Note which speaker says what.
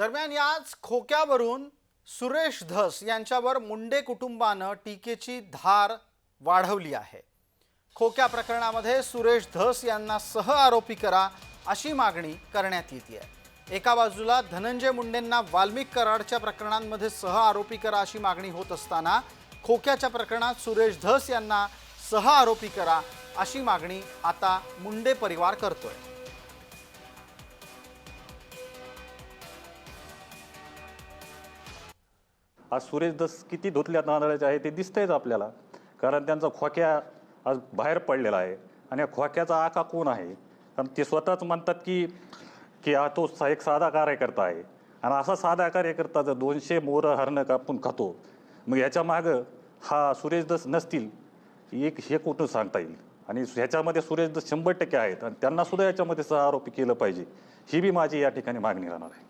Speaker 1: दरम्यान याच खोक्यावरून सुरेश धस यांच्यावर मुंडे कुटुंबानं टीकेची धार वाढवली आहे. खोक्या प्रकरणामध्ये सुरेश धस यांना सह आरोपी करा अशी मागणी करण्यात येते आहे एका बाजूला धनंजय मुंडेंना वाल्मिक कराडच्या प्रकरणांमध्ये सह आरोपी करा अशी मागणी होत असताना खोक्याच्या प्रकरणात सुरेश धस यांना सह आरोपी करा अशी मागणी आता मुंडे परिवार करतोय.
Speaker 2: आज सुरेश दस किती धुतल्या तांदळाचे आहे ते दिसतंयच आपल्याला. कारण त्यांचा खोक्या आज बाहेर पडलेला आहे. आणि या खोक्याचा आका कोण आहे? कारण ते स्वतःच म्हणतात की की हा तो सा- एक साधा कार्यकर्ता आहे. आणि असा साधा कार्यकर्ता जर दोनशे मोरं हरणं कापून खातो मग याच्या मागं हा सुरेश दस नसतील. एक हे कुठून सांगता येईल? आणि ह्याच्यामध्ये सुरेश दस शंभर टक्के आहेत. आणि त्यांनासुद्धा याच्यामध्ये सह आरोपी केलं पाहिजे. ही बी माझी या ठिकाणी मागणी राहणार आहे.